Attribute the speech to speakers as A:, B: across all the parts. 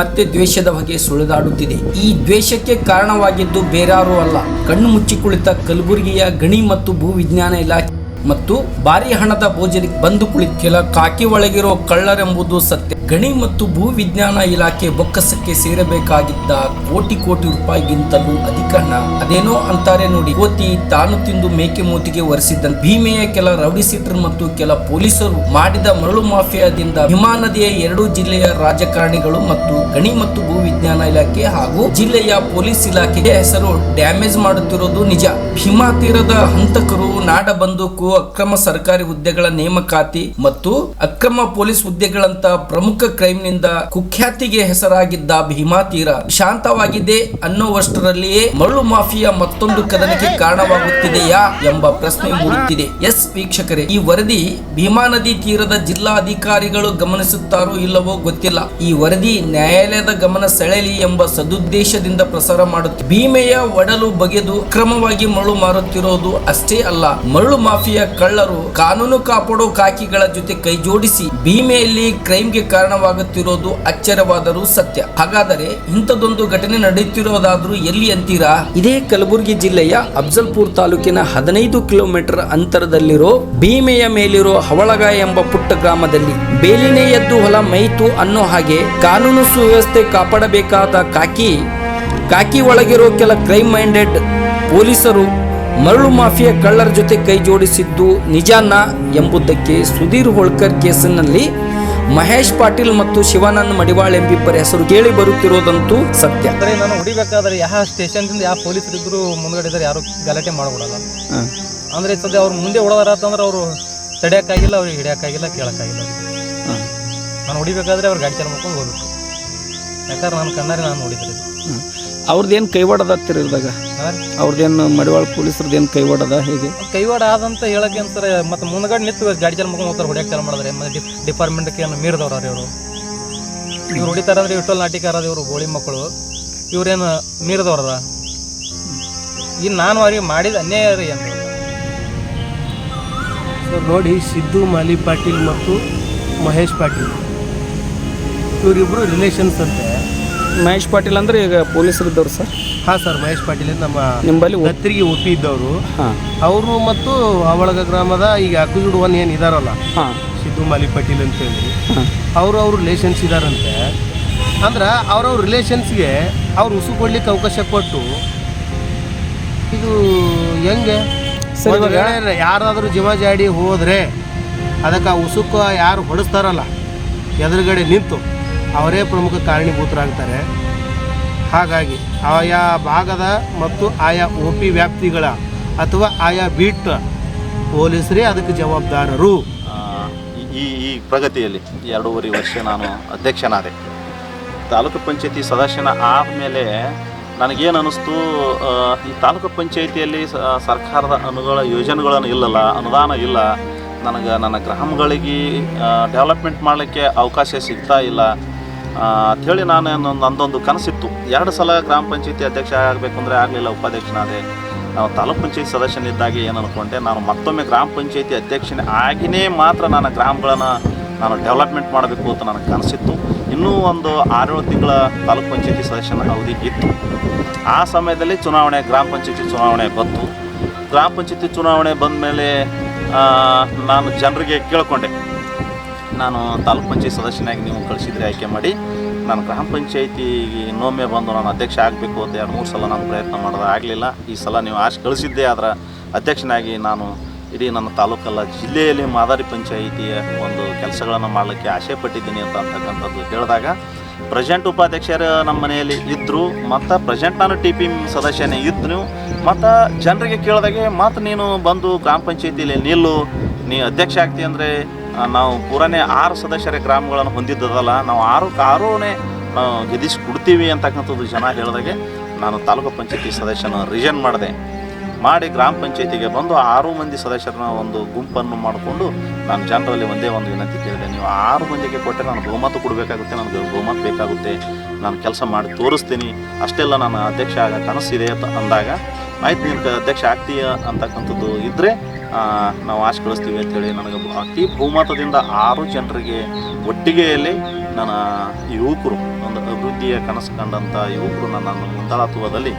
A: ಮತ್ತೆ ದ್ವೇಷದ ಬಗ್ಗೆ ಸುಳಿದಾಡುತ್ತಿದೆ. ಈ ದ್ವೇಷಕ್ಕೆ ಕಾರಣವಾಗಿದ್ದು ಬೇರಾರೂ ಅಲ್ಲ. ಕಣ್ಣು ಮುಚ್ಚಿ ಕುಳಿತ ಕಲಬುರಗಿಯ ಗಣಿ ಮತ್ತು ಭೂವಿಜ್ಞಾನ ಇಲಾಖೆ ಮತ್ತು ಭಾರಿ ಹಣದ ಭೋಜನಕ್ಕೆ ಬಂದು ಕುಳಿತ ಕೆಲ ಕಾಕಿ ಒಳಗಿರೋ ಕಳ್ಳರೆಂಬುದು ಸತ್ಯ. ಗಣಿ ಮತ್ತು ಭೂ ವಿಜ್ಞಾನ ಇಲಾಖೆ ಬೊಕ್ಕಸಕ್ಕೆ ಸೇರಬೇಕಾಗಿದ್ದ ಕೋಟಿ ಕೋಟಿ ರೂಪಾಯಿಗಿಂತಲೂ ಅಧಿಕ ಹಣ. ಅದೇನೋ ಅಂತಾರೆ ನೋಡಿ, ಕೋತಿ ತಾನು ತಿಂದು ಮೇಕೆ ಮೂತಿಗೆ ಒರೆಸಿದ್ದಂತೆ ಭೀಮೆಯ ಕೆಲ ರೌಡಿ ಸೀಟರ್ ಮತ್ತು ಕೆಲ ಪೊಲೀಸರು ಮಾಡಿದ ಮರಳು ಮಾಫಿಯಾದಿಂದ ಹಿಮಾ ನದಿಯ ಎರಡು ಜಿಲ್ಲೆಯ ರಾಜಕಾರಣಿಗಳು ಮತ್ತು ಗಣಿ ಮತ್ತು ಭೂ ವಿಜ್ಞಾನ ಇಲಾಖೆ ಹಾಗೂ ಜಿಲ್ಲೆಯ ಪೊಲೀಸ್ ಇಲಾಖೆಗೆ ಹೆಸರು ಡ್ಯಾಮೇಜ್ ಮಾಡುತ್ತಿರೋದು ನಿಜ. ಹಿಮಾ ತೀರದ ಹಂತಕರು ನಾಡ ಬಂದೂಕು ಅಕ್ರಮ ಸರ್ಕಾರಿ ಹುದ್ದೆಗಳ ನೇಮಕಾತಿ ಮತ್ತು ಅಕ್ರಮ ಪೊಲೀಸ್ ಹುದ್ದೆಗಳಂತ ಪ್ರಮುಖ ಕ್ರೈಮ್ನಿಂದ ಕುಖ್ಯಾತಿಗೆ ಹೆಸರಾಗಿದ್ದ ಭೀಮಾ ತೀರ ಶಾಂತವಾಗಿದೆ ಅನ್ನುವಷ್ಟರಲ್ಲಿಯೇ ಮರಳು ಮಾಫಿಯಾ ಮತ್ತೊಂದು ಕದನಕ್ಕೆ ಕಾರಣವಾಗುತ್ತಿದೆಯಾ ಎಂಬ ಪ್ರಶ್ನೆ ಮೂಡುತ್ತಿದೆ. ಎಸ್ ವೀಕ್ಷಕರೇ, ಈ ವರದಿ ಭೀಮಾ ನದಿ ತೀರದ ಜಿಲ್ಲಾಧಿಕಾರಿಗಳು ಗಮನಿಸುತ್ತಾರೋ ಇಲ್ಲವೋ ಗೊತ್ತಿಲ್ಲ. ಈ ವರದಿ ನ್ಯಾಯಾಲಯದ ಗಮನ ಸೆಳೆಯಲಿ ಎಂಬ ಸದುದ್ದೇಶದಿಂದ ಪ್ರಸಾರ ಮಾಡುತ್ತಿದೆ ಭೀಮೆಯ ಒಡಲು ಬಗೆದು ಕ್ರಮವಾಗಿ ಮರಳು ಮಾರುತ್ತಿರೋದು ಅಷ್ಟೇ ಅಲ್ಲ, ಮರಳು ಮಾಫಿಯಾ ಕಳ್ಳರು ಕಾನೂನು ಕಾಪಾಡೋ ಕಾಕಿಗಳ ಜೊತೆ ಕೈಜೋಡಿಸಿ ಭೀಮೆಯಲ್ಲಿ ಕ್ರೈಮ್ಗೆ ಕಾರಣವಾಗುತ್ತಿರೋದು ಅಚ್ಚರವಾದರೂ ಸತ್ಯ. ಹಾಗಾದರೆ ಇಂಥದೊಂದು ಘಟನೆ ನಡೆಯುತ್ತಿರೋದಾದ್ರೂ ಎಲ್ಲಿ ಅಂತೀರಾ? ಇದೇ ಕಲಬುರಗಿ ಜಿಲ್ಲೆಯ ಅಫ್ಜಲ್ಪುರ್ ತಾಲೂಕಿನ ಹದಿನೈದು ಕಿಲೋಮೀಟರ್ ಅಂತರದಲ್ಲಿರೋ ಭೀಮೆಯ ಮೇಲಿರೋ ಹವಳಗ ಎಂಬ ಪುಟ್ಟ ಗ್ರಾಮದಲ್ಲಿ ಬೇಲಿನೇ ಎದ್ದು ಹೊಲ ಮೈತು ಅನ್ನೋ ಹಾಗೆ ಕಾನೂನು ಸುವ್ಯವಸ್ಥೆ ಕಾಪಾಡಬೇಕಾದ ಕಾಕಿ ಕಾಕಿ ಒಳಗಿರೋ ಕೆಲ ಕ್ರೈಮ್ ಮೈಂಡೆಡ್ ಪೊಲೀಸರು ಮರಳು ಮಾಫಿಯಾ ಕಳ್ಳರ ಜೊತೆ ಕೈ ಜೋಡಿಸಿದ್ದು ನಿಜಾನ ಎಂಬುದಕ್ಕೆ ಸುಧೀರ್ ಹೋಳ್ಕರ್ ಕೇಸಿನಲ್ಲಿ ಮಹೇಶ್ ಪಾಟೀಲ್ ಮತ್ತು ಶಿವಾನಂದ್ ಮಡಿವಾಳ್ ಎಂಬಿಬ್ಬರ ಹೆಸರು ಕೇಳಿ ಬರುತ್ತಿರೋದಂತೂ ಸತ್ಯ.
B: ಅಂದ್ರೆ ನಾನು ಹೊಡಿಬೇಕಾದ್ರೆ ಯಾವ ಸ್ಟೇಷನ್ದಿಂದ ಯಾವ ಪೊಲೀಸರು ಇದ್ರು ಮುಂದ್ಗಡೆ ಇದ್ದಾರೆ ಯಾರು ಗಲಾಟೆ ಮಾಡ್ಬಿಡಲ್ಲ. ಅಂದ್ರೆ ಸದ್ಯ ಅವ್ರು ಮುಂದೆ ಹೊಡೋದಾರ ಅಂತಂದ್ರೆ ಅವರು ತಡೆಯಕ್ಕಾಗಿಲ್ಲ ಅವ್ರಿಗೆ ಹಿಡಿಯಕ್ಕಾಗಿಲ್ಲ ಕೇಳಕ್ಕಾಗಿಲ್ಲ. ನಾನು ಹೊಡಿಬೇಕಾದ್ರೆ ಅವ್ರು ಗಾಡಿ ಚಾಲ ಮಾಡ್ಕೊಂಡು ಹೋಗ್ಬಿಟ್ಟು ಯಾಕಂದ್ರೆ ನಾನು ಕಣ್ಣಾರೆ ನಾನು ನೋಡಿದ್ರಿ
A: ಅವ್ರದ್ದೇನು ಕೈವಾಡದತ್ತಿರ ಇದ್ದಾಗ ಅವ್ರದ್ದೇನು ಪೊಲೀಸರದ್ದು ಏನು ಕೈವಾಡದ ಹೇಗೆ?
B: ಕೈವಾಡ ಆದಂತ ಹೇಳಕ್ಕೆ ಅಂತಾರೆ ಮತ್ತೆ ಮುಂದ್ಗಡೆ ನಿಂತು ಗಾಡಿ ಜನ ಮುಖ ಹೋಗ್ತಾರೆ ಹೊಡಿಯಕ್ಕೆ ಚಾಲು ಮಾಡಿದ್ರೆ. ಮತ್ತೆ ಡಿಪಾರ್ಟ್ಮೆಂಟ್ಗೆ ಏನು ಮೀರಿದವ್ರ ಇವರು. ಇವ್ರು ಹೊಡಿತಾರ ಅಂದ್ರೆ ವಿಠಲ್ ನಾಟಿಕಾರ ಇವರು ಗೋಳಿ ಮಕ್ಕಳು. ಇವ್ರೇನು ಮೀರಿದವ್ರದ ಇನ್ನು ನಾನು ಅವ್ರಿಗೆ ಮಾಡಿದ ಅನ್ಯಾಯ ರೀ ಅಂತ.
C: ಸರ್ ನೋಡಿ ಸಿದ್ದು ಮಾಲಿ ಪಾಟೀಲ್ ಮತ್ತು ಮಹೇಶ್ ಪಾಟೀಲ್. ಇವರಿಬ್ಬರು ರಿಲೇಷನ್ಸ್ ಅಂತೆ.
A: ಮಹೇಶ್ ಪಾಟೀಲ್ ಅಂದ್ರೆ ಈಗ ಪೊಲೀಸರಿದ್ದವ್ರು ಸರ್?
C: ಹಾಂ ಸರ್ ಮಹೇಶ್ ಪಾಟೀಲ್ ಅಂತ ನಮ್ಮ
A: ನಿಂಬಲ್ಲಿ
C: ದತ್ತರಿಗೆ ಒಪ್ಪಿ ಇದ್ದವರು
A: ಹಾಂ.
C: ಅವರು ಮತ್ತು ಅವಳಗ ಗ್ರಾಮದ ಈಗ ಅಕ್ಕಿಗುಡ್ ಒನ್ ಏನು ಇದಾರಲ್ಲ
A: ಹಾಂ.
C: ಸಿದ್ದು ಮಾಲಿ ಪಾಟೀಲ್ ಅಂತೇಳಿ.
A: ಹೇಳಿ
C: ಅವರು ಅವ್ರ ರಿಲೇಷನ್ಸ್ ಇದಾರಂತೆ. ಅಂದ್ರೆ ಅವ್ರವ್ರ ರಿಲೇಷನ್ಸ್ಗೆ ಅವ್ರು ಉಸು ಕೊಡ್ಲಿಕ್ಕೆ ಅವಕಾಶ ಕೊಟ್ಟು ಇದು ಹೆಂಗೆ?
A: ಸರ್,
C: ಒಂದ್
A: ಇವಾಗ-
C: ವೇಳೆ ಯಾರಾದರೂ ಜೀವ ಜಾಡಿ ಹೋದ್ರೆ ಅದಕ್ಕೆ ಆ ಉಸುಕ ಯಾರು ಹೊಡೆಸ್ತಾರಲ್ಲ ಎದುರುಗಡೆ ನಿಂತು. ಅವರೇ ಪ್ರಮುಖ ಕಾರಣೀಭೂತರಾಗ್ತಾರೆ. ಹಾಗಾಗಿ ಆಯಾ ಭಾಗದ ಮತ್ತು ಆಯಾ ಒ ಪಿ ವ್ಯಾಪ್ತಿಗಳ ಅಥವಾ ಆಯಾ ಬೀಟ್ ಪೊಲೀಸರೇ ಅದಕ್ಕೆ ಜವಾಬ್ದಾರರು.
D: ಈ ಈ ಪ್ರಗತಿಯಲ್ಲಿ ಎರಡೂವರೆ ವರ್ಷ ನಾನು ಅಧ್ಯಕ್ಷನಾದೆ. ತಾಲೂಕು ಪಂಚಾಯತಿ ಸದಸ್ಯನ ಆದಮೇಲೆ ನನಗೇನು ಅನ್ನಿಸ್ತು ಈ ತಾಲೂಕು ಪಂಚಾಯತಿಯಲ್ಲಿ ಸರ್ಕಾರದ ಅನುಗಳ ಯೋಜನೆಗಳನ್ನು ಇಲ್ಲಲ್ಲ, ಅನುದಾನ ಇಲ್ಲ. ನನಗೆ ನನ್ನ ಗ್ರಾಮಗಳಿಗೆ ಡೆವಲಪ್ಮೆಂಟ್ ಮಾಡಲಿಕ್ಕೆ ಅವಕಾಶ ಸಿಗ್ತಾ ಇಲ್ಲ. ಅಂಥೇಳಿ ನಾನು ನಂದೊಂದು ಕನಸಿತ್ತು. ಎರಡು ಸಲ ಗ್ರಾಮ ಪಂಚಾಯತಿ ಅಧ್ಯಕ್ಷ ಆಗಬೇಕು ಅಂದರೆ ಆಗಲಿಲ್ಲ ಉಪಾಧ್ಯಕ್ಷನಾದೆ. ನಾವು ತಾಲೂಕ್ ಪಂಚಾಯತ್ ಸದಸ್ಯನಿದ್ದಾಗಿ ಏನು ಅನ್ಕೊಂಡೆ, ನಾನು ಮತ್ತೊಮ್ಮೆ ಗ್ರಾಮ ಪಂಚಾಯತಿ ಅಧ್ಯಕ್ಷನೇ ಆಗಿನೇ ಮಾತ್ರ ನಾನು ಗ್ರಾಮಗಳನ್ನು ನಾನು ಡೆವಲಪ್ಮೆಂಟ್ ಮಾಡಬೇಕು ಅಂತ ನನಗೆ ಕನಸಿತ್ತು. ಇನ್ನೂ ಒಂದು ಆರೇಳು ತಿಂಗಳ ತಾಲೂಕ್ ಪಂಚಾಯತಿ ಸದಸ್ಯನ ಅವಧಿ ಇತ್ತು. ಆ ಸಮಯದಲ್ಲಿ ಚುನಾವಣೆ, ಗ್ರಾಮ ಪಂಚಾಯತಿ ಚುನಾವಣೆ ಬಂತು. ಗ್ರಾಮ ಪಂಚಾಯತಿ ಚುನಾವಣೆ ಬಂದ ಮೇಲೆ ನಾನು ಜನರಿಗೆ ಕೇಳಿಕೊಂಡೆ. ನಾನು ತಾಲೂಕ್ ಪಂಚಾಯತ್ ಸದಸ್ಯನಾಗಿ ನೀವು ಕಳಿಸಿದ್ರೆ ಆಯ್ಕೆ ಮಾಡಿ. ನಾನು ಗ್ರಾಮ ಪಂಚಾಯತಿ ಇನ್ನೊಮ್ಮೆ ಬಂದು ನಾನು ಅಧ್ಯಕ್ಷ ಆಗಬೇಕು ಅಂತ ಎರಡು, ಮೂರು ಸಲ ನಾನು ಪ್ರಯತ್ನ ಮಾಡಿದೆ ಆಗಲಿಲ್ಲ. ಈ ಸಲ ನೀವು ಆಶೆ ಕಳಿಸಿದ್ದೆ ಅದರ ಅಧ್ಯಕ್ಷನಾಗಿ ನಾನು ಇಡೀ ನನ್ನ ತಾಲೂಕಲ್ಲ, ಜಿಲ್ಲೆಯಲ್ಲಿ ಮಾದರಿ ಪಂಚಾಯಿತಿಯ ಒಂದು ಕೆಲಸಗಳನ್ನು ಮಾಡಲಿಕ್ಕೆ ಆಸೆ ಪಟ್ಟಿದ್ದೀನಿ ಅಂತ ಅಂತಕ್ಕಂಥದ್ದು ಹೇಳಿದಾಗ ಪ್ರೆಸೆಂಟ್ ಉಪಾಧ್ಯಕ್ಷರು ನಮ್ಮ ಮನೆಯಲ್ಲಿ ಇದ್ದರು ಮತ್ತು ಪ್ರೆಸೆಂಟ್ ನಾನು ಟಿ ಪಿ ಸದಸ್ಯನೇ ಇದ್ದರು ಮತ್ತು ಜನರಿಗೆ ಕೇಳಿದಾಗೆ ಮತ್ತು ನೀನು ಬಂದು ಗ್ರಾಮ ಪಂಚಾಯತಿಯಲ್ಲಿ ನಿಲ್ಲು, ನೀ ಅಧ್ಯಕ್ಷ ಆಗ್ತಿ ಅಂದರೆ ನಾವು ಪೂರನೇ ಆರು ಸದಸ್ಯರ ಗ್ರಾಮಗಳನ್ನು ಹೊಂದಿದ್ದದಲ್ಲ, ನಾವು ಆರು ಆರೂನೇ ನಾವು ಕೊಡ್ತೀವಿ ಅಂತಕ್ಕಂಥದ್ದು ಜನ ಹೇಳಿದಾಗೆ ನಾನು ತಾಲೂಕು ಪಂಚಾಯತಿ ಸದಸ್ಯನ ರಿಜನ್ ಮಾಡಿದೆ. ಮಾಡಿ ಗ್ರಾಮ ಪಂಚಾಯತಿಗೆ ಬಂದು ಆರು ಮಂದಿ ಸದಸ್ಯರನ್ನ ಒಂದು ಗುಂಪನ್ನು ಮಾಡಿಕೊಂಡು ನಾನು ಜನರಲ್ಲಿ ಒಂದೇ ಒಂದು ವಿನಂತಿ ಕೇಳಿದೆ. ನೀವು ಆರು ಮಂದಿಗೆ ಕೊಟ್ಟರೆ ನಾನು ಬಹುಮತ ಕೊಡಬೇಕಾಗುತ್ತೆ, ನನಗೆ ಬಹುಮತ ಬೇಕಾಗುತ್ತೆ. ನಾನು ಕೆಲಸ ಮಾಡಿ ತೋರಿಸ್ತೀನಿ. ಅಷ್ಟೆಲ್ಲ ನಾನು ಅಧ್ಯಕ್ಷ ಆಗ ಕನಸಿದೆ ಅಂತ ಅಂದಾಗ, ಆಯ್ತು ನೀನು ಅಧ್ಯಕ್ಷ ಆಗ್ತೀಯ ಅಂತಕ್ಕಂಥದ್ದು ಇದ್ದರೆ ನಾವು ಆಶ್ ಕಳಿಸ್ತೀವಿ ಅಂತೇಳಿ ನನಗೆ ಅತಿ ಬಹುಮತದಿಂದ ಆರು ಜನರಿಗೆ ಒಟ್ಟಿಗೆಯಲ್ಲಿ ನನ್ನ ಯುವಕರು, ಒಂದು ಅಭಿವೃದ್ಧಿಯ ಕನಸು ಕಂಡಂಥ ಯುವಕರು ನನ್ನನ್ನು ಮುಂದಾಳತ್ವದಲ್ಲಿ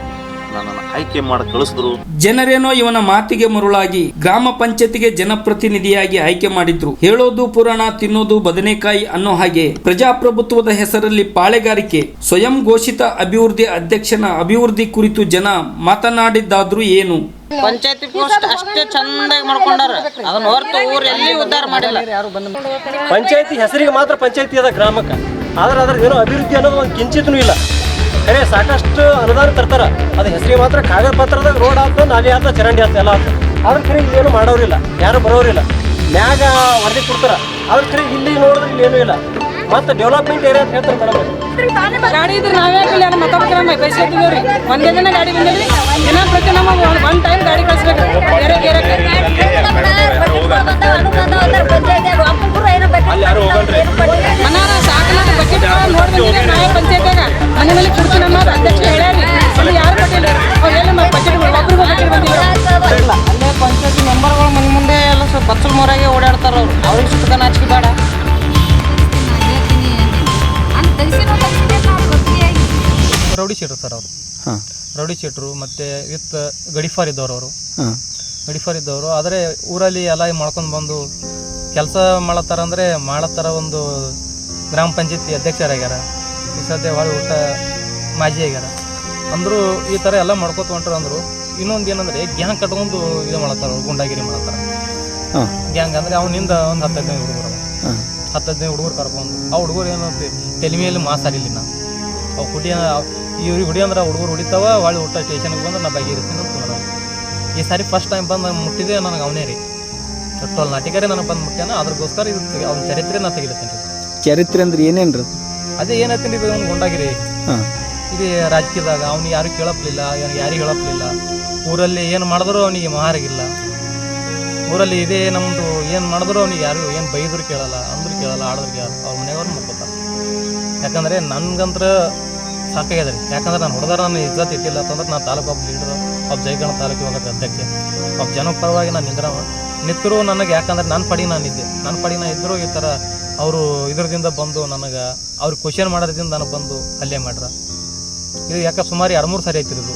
D: ನನ್ನನ್ನು ಆಯ್ಕೆ ಮಾಡಿ ಕಳಿಸಿದ್ರು.
A: ಜನರೇನೋ ಇವನ ಮಾತಿಗೆ ಮರುಳಾಗಿ ಗ್ರಾಮ ಪಂಚಾಯತಿಗೆ ಜನಪ್ರತಿನಿಧಿಯಾಗಿ ಆಯ್ಕೆ ಮಾಡಿದ್ರು. ಹೇಳೋದು ಪುರಾಣ, ತಿನ್ನೋದು ಬದನೆಕಾಯಿ ಅನ್ನೋ ಹಾಗೆ ಪ್ರಜಾಪ್ರಭುತ್ವದ ಹೆಸರಲ್ಲಿ ಪಾಳೆಗಾರಿಕೆ, ಸ್ವಯಂ ಘೋಷಿತ ಅಭಿವೃದ್ಧಿ ಅಧ್ಯಕ್ಷನ ಅಭಿವೃದ್ಧಿ ಕುರಿತು ಜನ ಮಾತನಾಡಿದ್ದಾದ್ರೂ ಏನು?
E: ಪಂಚಾಯತಿ ಪೋಸ್ಟ್ ಅಷ್ಟೇ ಚಂದಾಗಿ ಮಾಡ್ಕೊಂಡಾರ. ಅದನ್ನ ಹೊರತು ಊರು ಎಲ್ಲಿ ಉದ್ಧಾರ ಮಾಡಿಲ್ಲ.
F: ಪಂಚಾಯತಿ ಹೆಸರಿಗೆ ಮಾತ್ರ ಪಂಚಾಯತಿ ಅದ ಗ್ರಾಮಕ್ಕೆ. ಆದ್ರೆ ಅದ್ರ ಏನೋ ಅಭಿವೃದ್ಧಿ ಅನ್ನೋದು ಒಂದು ಕಿಂಚಿತ್ನೂ ಇಲ್ಲ. ಅರೆ ಸಾಕಷ್ಟು ಅನುದಾನ ತರ್ತಾರ. ಅದು ಹೆಸರಿಗೆ ಮಾತ್ರ ಕಾಗದ ಪತ್ರದಾಗ ರೋಡ್ ಆತ, ನಾಲಿ ಆತ, ಚರಂಡಿ ಆತ ಎಲ್ಲ ಆತ. ಆದ್ರೆ ಕರೆ ಏನು ಮಾಡೋರಿಲ್ಲ. ಯಾರು ಬರೋರಿಲ್ಲ. ಮ್ಯಾಗ ವರದಿ ಕೊಡ್ತಾರ. ಆದ್ರೆ ಕರೆ ಇಲ್ಲಿ ನೋಡಿದ್ರೆ ಇಲ್ಲಿ ಇಲ್ಲ. ಮತ್ತೆ ಡೆವಲಪ್ಮೆಂಟ್ ಏರಿಯಾ ಅಂತ ಹೇಳ್ತಾರೆ ಮೇಡಮ್
E: ಗಾಡಿ ಇದ್ರೆ ನಾವೇ ನಮ್ಮ ಮತ್ತೊಬ್ಬರ ಕಳಿಸ್ಕೊತಿದ್ದೀವ್ರಿ ಒಂದೇ ದಿನ ಗಾಡಿ ಬಂದಿದ್ರಿ ದಿನ ಪ್ರತಿ ನಮಗೆ ಒನ್ ಟೈಮ್ ಗಾಡಿ ಕಳಿಸ್ಬೇಕು. ಬೇರೆ ಬೇರೆ ಮನಾರ ಅಧ್ಯಕ್ಷ ಹೇಳ್ಯಾರಿ ಯಾರು ಬಂದಿಲ್ಲ ಅಲ್ಲೇ ಪಂಚಾಯತಿ ಮೆಂಬರ್ಗಳು ಮನೆ ಮುಂದೆ ಎಲ್ಲ ಸ್ವಲ್ಪ ಬಚ್ಚಲ್ ಮೊರಾಗೆ ಓಡಾಡ್ತಾರ ಅವ್ರು ಅವ್ರಿಗೆ ಸುತ್ತಕ ನಾಚಿಕೆ ಬೇಡ
B: ರೌಡಿ ಶೀಟ್ರು ಸರ್ ಅವರು. ರೌಡಿ ಶೀಟ್ರು ಮತ್ತೆ ವಿತ್ ಗಡಿಫಾರ್ ಇದ್ದವ್ರು ಅವರು. ಗಡಿಫಾರ್ ಇದ್ದವರು. ಆದರೆ ಊರಲ್ಲಿ ಎಲ್ಲ ಮಾಡ್ಕೊಂಡು ಬಂದು ಕೆಲಸ ಮಾಡತ್ತಾರ ಅಂದರೆ ಮಾಡತ್ತಾರ ಒಂದು ಗ್ರಾಮ ಪಂಚಾಯತಿ ಅಧ್ಯಕ್ಷರಾಗ್ಯಾರ. ಈ ಸದ್ಯ ಭಾಳ ಊಟ ಮಾಜಿ ಆಗ್ಯಾರ. ಅಂದ್ರು ಈ ಥರ ಎಲ್ಲ ಮಾಡ್ಕೋತ ಹೊಂಟ್ರು ಅಂದರು. ಇನ್ನೊಂದು ಏನಂದರೆ ಗ್ಯಾಂಗ್ ಕಟ್ಕೊಂಡು ಇದು ಮಾಡತ್ತಾರ ಅವ್ರು ಗುಂಡಾಗಿರಿ ಮಾಡತ್ತಾರ. ಗ್ಯಾಂಗ್ ಅಂದರೆ ಅವನಿಂದ ಒಂದು ಹತ್ತು ಹದಿನೈದು ಹುಡುಗರು ಹತ್ತು ಹದಿನೈದು ಹುಡುಗರು ಕರ್ಕೊಂಡು ಆ ಹುಡುಗರು ಏನು ತಲೆ ಮೇಲೆ ಮಾಸಾರಿಲ್ಲ ನಾವು ಅವು ಇವ್ರಿಗೆ ಹುಡಿ ಅಂದ್ರೆ ಹುಡುಗರು ಹುಡಿತಾವ ಒಳ್ಳೆ ಊಟ ಸ್ಟೇಷನ್ಗೆ ಬಂದು ನಾ ಬಗೆಹರಿಸ್ತೀನಿ ಈ ಸಾರಿ ಫಸ್ಟ್ ಟೈಮ್ ಬಂದು ಮುಟ್ಟಿದೆ ನನಗೆ ಅವನೇ ರೀ. ಟೋಲ್ ನಾಟಿಕರೇ ನನಗೆ ಬಂದು ಮುಟ್ಟ್ಯಾನ ಅದ್ರಗೋಸ್ಕರ ಇದು ಅವ್ನ ಚರಿತ್ರೆ ನಾ ತೆಗಿಲತ್ತೀನಿ ರೀ.
A: ಚರಿತ್ರೆ ಅಂದ್ರೆ ಏನೇನ್ರಿ
B: ಅದೇ? ಏನತ್ತೀನಿ ಇದು ಅವ್ನು ಗುಂಡಾಗಿರಿ? ಇದು ರಾಜಕೀಯದಾಗ ಅವ್ನಿಗೆ ಯಾರು ಕೇಳಪ್ಲಿಲ್ಲ ಅವ್ನಿಗೆ ಯಾರಿಗೆ ಹೇಳಪ್ಲಿಲ್ಲ. ಊರಲ್ಲಿ ಏನು ಮಾಡಿದ್ರು ಅವನಿಗೆ ಮಹಾರಾಗಿಲ್ಲ. ಊರಲ್ಲಿ ಇದೇ ನಮ್ಮದು ಏನು ಮಾಡಿದ್ರು ಅವ್ನಿಗೆ ಯಾರು ಏನು ಬೈದ್ರು ಕೇಳಲ್ಲ ಅಂದ್ರು ಕೇಳಲ್ಲ ಆಡಿದ್ರು ಕೇಳಲ್ಲ ಅವ್ರ ಮನೆಯವ್ರು ಮುಕ್ಕೋತಾರೆ ಯಾಕಂದರೆ ನನ್ಗಂತ್ರ ಸಾಕಾಗ್ಯದ ರೀ ಯಾಕಂದ್ರೆ ನಾನು ಹೊಡೆದಾರ ನಾನು ಇಜ್ಜತ್ ಇಟ್ಟಿಲ್ಲ ಅಂತಂದ್ರೆ ನಾನು ತಾಲೂಕು ಒಬ್ಬ ಲೀಡರ್ ಒಬ್ಬ ಜೈಗಣ ತಾಲೂಕು ಇವಾಗ ಅಧ್ಯಕ್ಷ. ಒಬ್ಬ ಜನ ಪರವಾಗಿ ನಾನು ನಿಂದ್ರವ. ನಿಂತರು ನನಗೆ ಯಾಕಂದ್ರೆ ನನ್ನ ಪಡಿ ನಾನು ಇದ್ದೆ. ನನ್ನ ಪಡಿ ನಾನು ಇದ್ದರು ಈ ಥರ ಅವರು ಇದ್ರದಿಂದ ಬಂದು ನನಗೆ ಅವ್ರು ಕ್ವಶನ್ ಮಾಡೋದ್ರಿಂದ ನನಗೆ ಬಂದು ಹಲ್ಲೆ ಮಾಡ್ರ. ಇದು ಯಾಕೆ ಸುಮಾರು ಎರಡು ಮೂರು ಸಾರಿ ಆಯ್ತಿರೋದು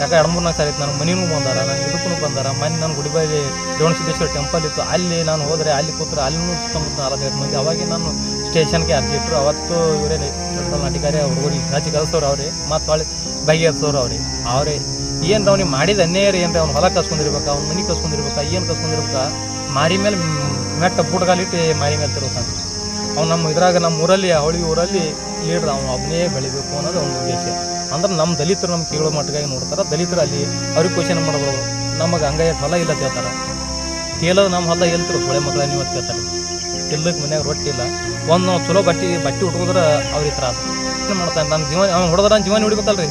B: ಯಾಕೆ ಎರಡು ಮೂರು ನಾಲ್ಕು ಸಾರಿ ನನಗೆ ಮನೆಗೂ ಬಂದಾರ, ನಾನು ಇದಕ್ಕೂ ಬಂದಾರ, ಮನೆ ನಾನು ಗುಡಿಬಾಯಿ ರೇವಣಸಿದ್ದೇಶ್ವರ ಟೆಂಪಲ್ ಇತ್ತು, ಅಲ್ಲಿ ನಾನು ಹೋದರೆ, ಅಲ್ಲಿ ಕೂತ್ರೆ, ಅಲ್ಲಿನೂ ಸುತ್ತಮುತ್ತ ನಾಲ್ಕೈದು ಮಂದಿ ಅವಾಗ ನಾನು ಸ್ಟೇಷನ್ಗೆ ಅರ್ಜಿ ಇಟ್ಟರು. ಅವತ್ತು ಇವರೇ ನಾಟಿಕಾರಿ ಹುಡುಗರಿಗೆ ರಾಜಿ ಕಲಿಸೋರು ಅವ್ರಿ, ಮತ್ತು ಹೊಳೆ ಬಗೆಹರಿಸೋರು ಅವ್ರಿ, ಅವರೇ. ಏನು ಅವ್ನಿಗೆ ಮಾಡಿದ ಅನ್ನೇ ರೀ ಏನ್ರಿ? ಅವ್ನು ಹೊಲ ಕಸ್ಕೊಂಡಿರ್ಬೇಕು ಅವ್ನ ಮನೆ ಕಸ್ಕೊಂಡಿರ್ಬೇಕು ಏನು ಕಸ್ಕೊಂಡಿರ್ಬೇಕು ಮಾರಿ ಮೇಲೆ ಮೆಟ್ಟ ಬುಟ್ಗಾಲಿಟ್ಟು ಮಾರಿ ಮೇಲೆ ತಿರುತ್ತಾನೆ ಅವ್ನು ನಮ್ಮ ಇದ್ರಾಗ ನಮ್ಮ ಊರಲ್ಲಿ ಅವಳಿ ಊರಲ್ಲಿ ಲೀಡ್ರ್ ಅವನು ಒಬ್ಬನೇ ಬೆಳಿಬೇಕು ಅನ್ನೋದು ಒಂದು ಉದ್ದೇಶ. ಅಂದ್ರೆ ನಮ್ಮ ದಲಿತರು ನಮ್ಮ ಕೇಳೋ ಮಟ್ಟಿಗಾಗಿ ನೋಡ್ತಾರೆ. ದಲಿತರು ಅಲ್ಲಿ ಅವ್ರಿಗೆ ಕ್ವಶನ್ ಮಾಡೋದು ನಮಗೆ ಹಂಗಾಗಿ ಹೊಲ ಇಲ್ಲ ಹೇಳ್ತಾರೆ. ತೇಲೋದು ನಮ್ಮ ಹೊಲ ಎಲ್ತರು ಹೊಳೆ ಮಕ್ಕಳ ನೀವು ಕೇಳ್ತಾರೆ. ತಿಲ್ಲಕ್ಕೆ ಮನ್ಯಾಗ ರೊಟ್ಟಿ ಇಲ್ಲ. ಒಂದು ನಾವು ಚಲೋ ಬಟ್ಟೆ ಬಟ್ಟೆ ಉಟ್ಕೋದ್ರೆ ಅವ್ರಿಗೆ ತ್ರಾಸ. ಏನು ಮಾಡ್ತಾನೆ? ನನ್ನ ಜೀವನ, ಅವ್ನು ಹೊಡೆದ್ರೆ ನನ್ನ ಜೀವನ ಹಿಡಿಬೇಕಲ್ರಿ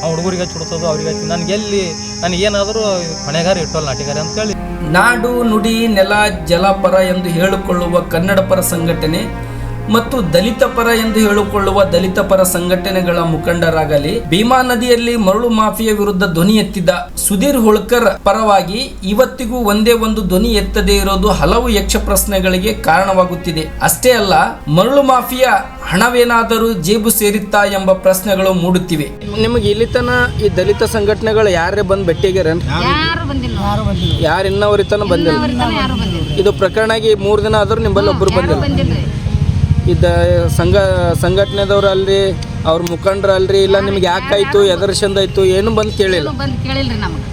B: ಅವ್ನು ಹುಡುಗರಿಗೆ ಚುಡ್ಸೋದು ಅವ್ರಿಗೆ ನನಗೆ ಎಲ್ಲಿ, ನನಗೆ ಏನಾದರೂ ಹೊಣೆಗಾರ ಇಟ್ಟೋಲ್ಲ ನಾಟಿಗಾರ ಅಂತೇಳಿ.
A: ನಾಡು ನುಡಿ ನೆಲ ಜಲಪರ ಎಂದು ಹೇಳಿಕೊಳ್ಳುವ ಕನ್ನಡ ಪರ ಸಂಘಟನೆ ಮತ್ತು ದಲಿತ ಪರ ಎಂದು ಹೇಳಿಕೊಳ್ಳುವ ದಲಿತ ಪರ ಸಂಘಟನೆಗಳ ಮುಖಂಡರಾಗಲಿ ಭೀಮಾ ನದಿಯಲ್ಲಿ ಮರಳು ಮಾಫಿಯಾ ವಿರುದ್ಧ ಧ್ವನಿ ಎತ್ತಿದ್ದ ಸುಧೀರ್ ಹೋಳ್ಕರ್ ಪರವಾಗಿ ಇವತ್ತಿಗೂ ಒಂದೇ ಒಂದು ಧ್ವನಿ ಎತ್ತದೇ ಇರೋದು ಹಲವು ಯಕ್ಷ ಪ್ರಶ್ನೆಗಳಿಗೆ ಕಾರಣವಾಗುತ್ತಿದೆ. ಅಷ್ಟೇ ಅಲ್ಲ ಮರಳು ಮಾಫಿಯಾ ಹಣವೇನಾದರೂ ಜೇಬು ಸೇರಿತ್ತಾ ಎಂಬ ಪ್ರಶ್ನೆಗಳು ಮೂಡುತ್ತಿವೆ. ನಿಮಗೆ ಇಲ್ಲಿ ತನ ಈ ದಲಿತ ಸಂಘಟನೆಗಳು ಯಾರೇ ಬಂದು ಭೇಟಿಯಾಗ್ಯಾರ?
G: ಯಾರು ಬಂದಿಲ್ಲ. ಯಾರು ಬಂದಿಲ್ಲ.
A: ಯಾರು ಇನ್ನವರಿ ತನ ಬಂದಿಲ್ಲ. ಇದು ಪ್ರಕರಣ ಆಗಿ ಮೂರು ದಿನ ಆದರೂ ನಿಮ್ಮಲ್ಲಿ ಒಬ್ಬರು ಬಂದಿಲ್ಲ. ಇದ್ದ ಸಂಘ ಸಂಘಟನೆದವ್ರು ಅಲ್ರಿ ಅವ್ರ ಮುಖಂಡ್ರ ಅಲ್ರಿ ಇಲ್ಲ ನಿಮ್ಗೆ ಯಾಕಾಯ್ತು ಎದರ್ಶಂದಾಯ್ತು ಏನು ಬಂದು ಕೇಳಿಲ್ಲ.
G: ಏನು ಬಂದು ಕೇಳಿಲ್ರಿ ನಮಗೆ.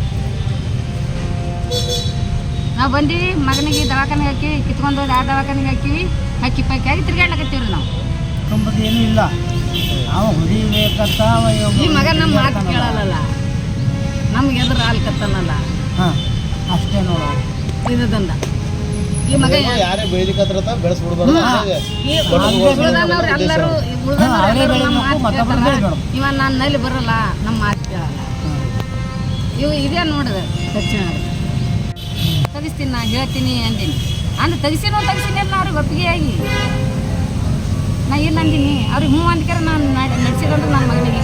G: ನಾವು ಬಂದೀವಿ ಮಗನಿಗೆ ದವಾಖಾನೆಗೆ ಹಾಕಿ ಕಿತ್ಕೊಂಡು ಹೋಗಿ ಆ ದವಾಖಾನೆಗೆ ಹಾಕಿವಿ ಹಾಕಿ ಪೈಕಿ ಆಗಿ ರೀ ನಾವು.
H: ಏನು ಇಲ್ಲ. ನಾವು ಹೊಡಿಬೇಕಂತ
G: ಈ ಮಗ ನಮ್ಮ ಮಾತು ಕೇಳಲ್ಲ ನಮ್ಗೆ ಎದುರು ಆಲ್ಕತ್ತಾನಲ್ಲ
H: ಹಾಂ ಅಷ್ಟೇ ನೋಡ.
G: ಇದದಿಂದ ಈ ಮಗ
C: ಯಾರೇ? ಬೆಳಿಲಿಕ್ಕತ್ರ ಬೆಳೆಸ್ಬಿಡ್ಬಾರ್ದು
G: ಎಲ್ಲರೂ. ಇವ ನಾನ್ ಬರಲ್ಲ ನಮ್ಮ ಮಾತು ಕೇಳಲ್ಲ ಇವು ಇದೇ ನೋಡಿದೆ ದಕ್ಷಿಣ ತೆಗಿಸ್ತೀನಿ ನಾ ಹೇಳ್ತೀನಿ ಅಂದೀನಿ. ಅಂದ್ರೆ ತೆಗಿಸಿನೂ ತೆಗಿಸಿನಿ ಅಂತ ಅವ್ರಿಗೆ ಒಪ್ಪಿಗೆ ಆಗಿ. ನಾ ಇಲ್ಲ ಅಂದೀನಿ? ಅವ್ರಿಗೆ ಹ್ಞೂ ಅಂದ್ಕರೆ ನಾನು ನಡೆಸಿದಂದ್ರೆ ನನ್ನ ಮಗನಿಗೆ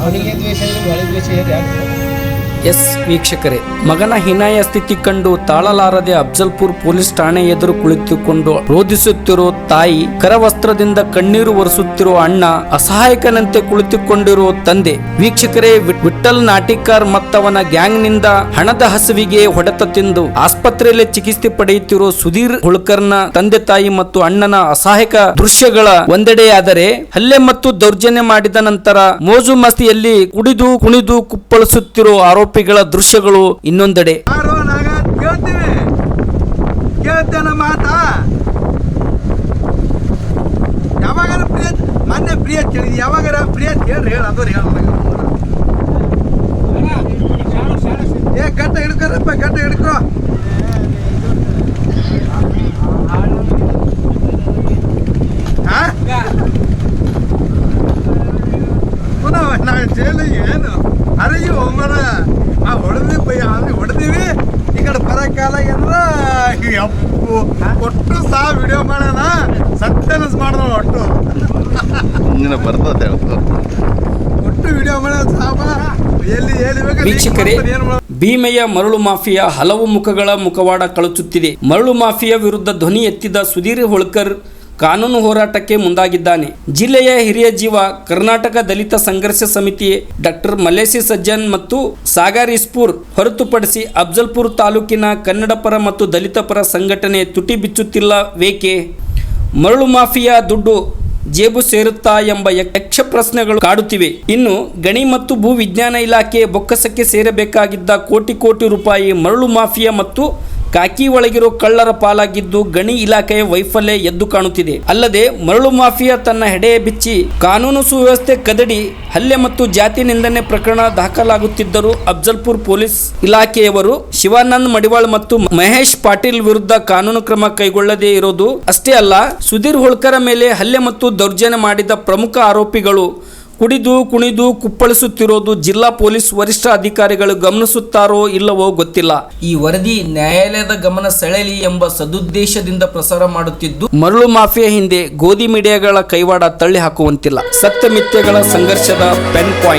G: ಅವನಿಗೆ ದ್ವೇಷ ಅಂದ್ರೆ
B: ಒಳಗೆ ದ್ವೇಷ ಯಾರು?
A: ಎಸ್ ವೀಕ್ಷಕರೇ, ಮಗನ ಹೀನಾಯ ಸ್ಥಿತಿ ಕಂಡು ತಾಳಲಾರದೆ ಅಫ್ಜಲ್ಪುರ್ ಪೊಲೀಸ್ ಠಾಣೆ ಎದುರು ಕುಳಿತುಕೊಂಡು ರೋಧಿಸುತ್ತಿರೋ ತಾಯಿ, ಕರವಸ್ತ್ರದಿಂದ ಕಣ್ಣೀರು ಒರೆಸುತ್ತಿರುವ ಅಣ್ಣ, ಅಸಹಾಯಕನಂತೆ ಕುಳಿತುಕೊಂಡಿರುವ ತಂದೆ. ವೀಕ್ಷಕರೇ ವಿಠಲ್ ನಾಟಿಕಾರ್ ಮತ್ತವನ ಗ್ಯಾಂಗ್ನಿಂದ ಹಣದ ಹಸುವಿಗೆ ಹೊಡೆತ ತಿಂದು ಆಸ್ಪತ್ರೆಯಲ್ಲಿ ಚಿಕಿತ್ಸೆ ಪಡೆಯುತ್ತಿರುವ ಸುಧೀರ್ ಹುಳ್ಕರ್ನ ತಂದೆ ತಾಯಿ ಮತ್ತು ಅಣ್ಣನ ಅಸಹಾಯಕ ದೃಶ್ಯಗಳ ಒಂದೆಡೆಯಾದರೆ, ಹಲ್ಲೆ ಮತ್ತು ದೌರ್ಜನ್ಯ ಮಾಡಿದ ನಂತರ ಮೋಜು ಮಸ್ತಿಯಲ್ಲಿ ಕುಡಿದು ಕುಣಿದು ಕುಪ್ಪಳಿಸುತ್ತಿರುವ ಆರೋಪಿಗಳ ದೃಶ್ಯಗಳು ಇನ್ನೊಂದೆಡೆ.
C: ಯಾವಾಗ ಪ್ರಿಯ ಮೊನ್ನೆ ಪ್ರಿಯ ಕೇಳಿದ್ವಿ ಯಾವಾಗಾರ ಪ್ರಿಯ ಹೇಳ್ರಿ ಹೇಳ ಅದು ಹೇಳ ಏ ಗಟ್ಟ ಹಿಡ್ಕೊರಪ್ಪ ಗಟ್ಟ ಹಿಡ್ಕೊ ಹಾ? ಪುನಃ ನಾವು ಜೈಲು ಏನು ಅರೆ ಈ ಒಮ್ಮರ ಆ ಹೊಡೆದ್ವಿ ಬೈ ಅಲ್ಲಿ ಹೊಡೆದೀವಿ ಈ ಕಡೆ ಬರಕಾಲ ಏನ್ರ ಅಪ್ಪು ಒಟ್ಟು ಸಹ ವಿಡಿಯೋ ಮಾಡೋಣ ಸತ್ಯನಸ್ ಮಾಡಿದ ಒಟ್ಟು
D: ಮುಂದಿನ ಬರ್ತದೆ
A: ವೀಕ್ಷಕರೇ ಭೀಮೆಯ ಮರಳು ಮಾಫಿಯಾ ಹಲವು ಮುಖಗಳ ಮುಖವಾಡ ಕಳಚುತ್ತಿದೆ. ಮರಳು ಮಾಫಿಯಾ ವಿರುದ್ಧ ಧ್ವನಿ ಎತ್ತಿದ ಸುಧೀರ್ ಹೋಳ್ಕರ್ ಕಾನೂನು ಹೋರಾಟಕ್ಕೆ ಮುಂದಾಗಿದ್ದಾನೆ. ಜಿಲ್ಲೆಯ ಹಿರಿಯ ಜೀವ ಕರ್ನಾಟಕ ದಲಿತ ಸಂಘರ್ಷ ಸಮಿತಿ ಡಾಕ್ಟರ್ ಮಲ್ಲೇಶಿ ಸಜ್ಜನ್ ಮತ್ತು ಸಾಗರ್ ಇಸ್ಪೂರ್ ಹೊರತುಪಡಿಸಿ ಅಫ್ಜಲ್ಪುರ್ ತಾಲೂಕಿನ ಕನ್ನಡ ಪರ ಮತ್ತು ದಲಿತ ಪರ ಸಂಘಟನೆ ತುಟಿ ಬಿಚ್ಚುತ್ತಿಲ್ಲ ವೇಕೆ. ಮರಳು ಮಾಫಿಯಾ ದುಡ್ಡು ಜೇಬು ಸೇರುತ್ತಾ ಎಂಬ ಯಕ್ಷ ಪ್ರಶ್ನೆಗಳು ಕಾಡುತ್ತಿವೆ. ಇನ್ನು ಗಣಿ ಮತ್ತು ಭೂ ವಿಜ್ಞಾನ ಇಲಾಖೆ ಬೊಕ್ಕಸಕ್ಕೆ ಸೇರಬೇಕಾಗಿದ್ದ ಕೋಟಿ ಕೋಟಿ ರೂಪಾಯಿ ಮರಳು ಮಾಫಿಯಾ ಮತ್ತು ಕಾಕಿ ಒಳಗಿರೋ ಕಳ್ಳರ ಪಾಲಾಗಿದ್ದು ಗಣಿ ಇಲಾಖೆಯ ವೈಫಲ್ಯ ಎದ್ದು ಕಾಣುತ್ತಿದೆ. ಅಲ್ಲದೆ ಮರಳು ಮಾಫಿಯಾ ತನ್ನ ಹೆಡೆಯ ಬಿಚ್ಚಿ ಕಾನೂನು ಸುವ್ಯವಸ್ಥೆ ಕದಡಿ ಹಲ್ಲೆ ಮತ್ತು ಜಾತಿ ನಿಂದನೆ ಪ್ರಕರಣ ದಾಖಲಾಗುತ್ತಿದ್ದರೂ ಅಫ್ಜಲ್ಪುರ್ ಪೊಲೀಸ್ ಇಲಾಖೆಯವರು ಶಿವಾನಂದ್ ಮಡಿವಾಳ್ ಮತ್ತು ಮಹೇಶ್ ಪಾಟೀಲ್ ವಿರುದ್ಧ ಕಾನೂನು ಕ್ರಮ ಕೈಗೊಳ್ಳದೇ ಇರೋದು ಅಷ್ಟೇ ಅಲ್ಲ, ಸುಧೀರ್ ಹೋಳ್ಕರ ಮೇಲೆ ಹಲ್ಲೆ ಮತ್ತು ದೌರ್ಜನ್ಯ ಮಾಡಿದ ಪ್ರಮುಖ ಆರೋಪಿಗಳು ಕುಡಿದು ಕುಣಿದು ಕುಪ್ಪಳಿಸುತ್ತಿರೋದು ಜಿಲ್ಲಾ ಪೊಲೀಸ್ ವರಿಷ್ಠ ಅಧಿಕಾರಿಗಳು ಗಮನಿಸುತ್ತಾರೋ ಇಲ್ಲವೋ ಗೊತ್ತಿಲ್ಲ. ಈ ವರದಿ ನ್ಯಾಯಾಲಯದ ಗಮನ ಸೆಳೆಯಲಿ ಎಂಬ ಸದುದ್ದೇಶದಿಂದ ಪ್ರಸಾರ ಮಾಡುತ್ತಿದ್ದು ಮರಳು ಮಾಫಿಯಾ ಹಿಂದೆ ಗೋಧಿ ಮೀಡಿಯಾಗಳ ಕೈವಾಡ ತಳ್ಳಿ ಹಾಕುವಂತಿಲ್ಲ ಸತ್ಯ ಮಿಥ್ಯಗಳ ಸಂಘರ್ಷದ ಪೆನ್ ಪಾಯಿಂಟ್.